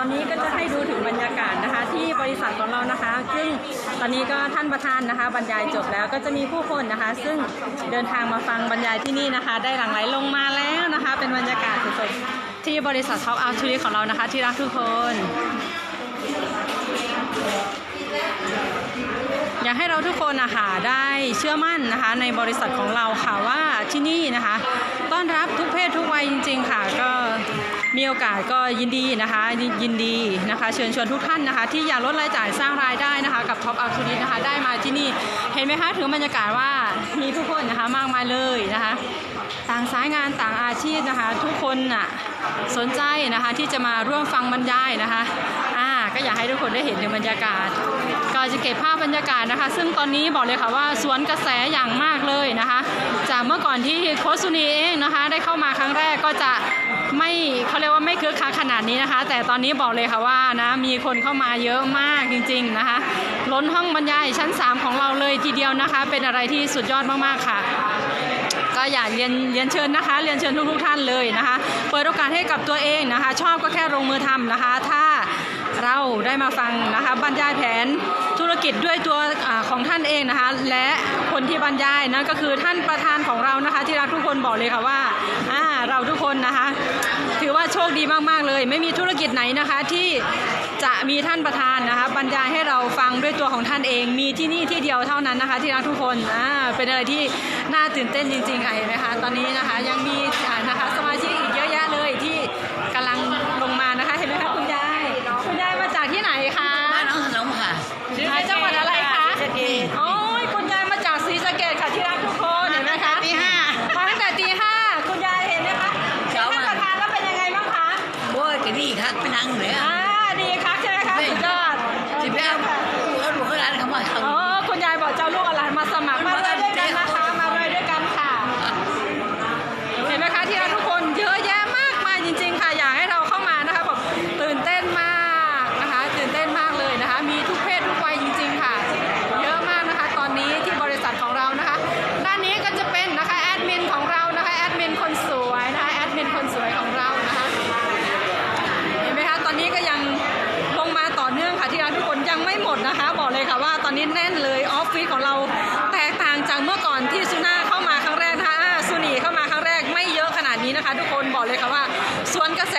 อนนี้ก็จะให้ดูถึงบรรยากาศนะคะ ที่บริษัทของเรานะคะ ซึ่งตอนนี้ก็ท่านประธานนะคะ บรรยายจบแล้วก็จะมีผู้คนนะคะ ซึ่งเดินทางมาฟังบรรยายที่นี่นะคะ ได้หลั่งไหลลงมาแล้วนะคะ เป็นบรรยากาศสดๆที่บริษัทท็อปอัพทูริของเรานะคะ ที่รักทุกคน อยากให้เราทุกคนนะคะได้เชื่อมั่นนะคะ ในบริษัทของเราค่ะว่าที่นี่นะคะ ต้อนรับทุกเพศทุกวัยจริง ๆ ค่ะ มีโอกาสก็ยินดีนะคะยยินดีนะคะ เชิญชวนทุกท่านนะคะ ที่อยากลดรายจ่ายสร้างรายได้นะคะ กับท็อปอัลทูดินะคะ ได้มาที่นี่เห็นไหมคะถึงบรรยากาศว่ามีผู้คนนะคะมากมายเลยนะคะ ต่างสายงานต่างอาชีพนะคะ ทุกคนน่ะสนใจนะคะที่จะมาร่วมฟังบรรยายนะคะอ่าก็อยากให้ทุกคนได้เห็นถึงบรรยากาศ ก็จะเก็บภาพบรรยากาศนะคะ ซึ่งตอนนี้บอกเลยค่ะว่าสวนกระแสอย่างมากเลยนะคะ จากเมื่อก่อนที่โคชซุนีเองนะคะ ได้เข้ามาครั้งแรกก็จะ ไม่เขาเรียกว่าไม่คึกคักขนาดนี้นะคะ แต่ตอนนี้บอกเลยค่ะว่านะมีคนเข้ามาเยอะมากจริง ๆนะคะ ล้นห้องบรรยายชั้น 3 ของเราเลยทีเดียวนะคะ เป็นอะไรที่สุดยอดมากๆค่ะก็อยากเรียนเรียนเชิญนะคะ เรียนเชิญทุกๆท่านเลยนะคะ เปิดโอกาสให้กับตัวเองนะคะ ชอบก็แค่ลงมือทำนะคะ ถ้า เราได้มาฟังนะคะบรรยายแผนธุรกิจด้วยตัวอของท่านเองนะคะ และคนที่บรรยายนั่นก็คือท่านประธานของเรานะคะ ที่รักทุกคนบอกเลยค่ะว่าเราทุกคนนะคะ ถือว่าโชคดีมากๆเลย ไม่มีธุรกิจไหนนะคะที่จะมีท่านประธานนะคะบรรยายให้เราฟังด้วยตัวของท่านเอง มีที่นี่ที่เดียวเท่านั้นนะคะ ที่รักทุกคนอ่าเป็นอะไรที่น่าตื่นเต้นจริงๆเห็นไหมคะ ตอนนี้นะคะยังมีนะคะสมาชิก นี่ค นะคะ บอกเลยค่ะว่าตอนนี้แน่นเลยออฟฟิศของเราแตกต่างจากเมื่อก่อนที่ซูน่าเข้ามาครั้งแรกนะคะอ่าซูนีเข้ามาครั้งแรกไม่เยอะขนาดนี้นะคะ ทุกคนบอกเลยค่ะว่าสวนกระแส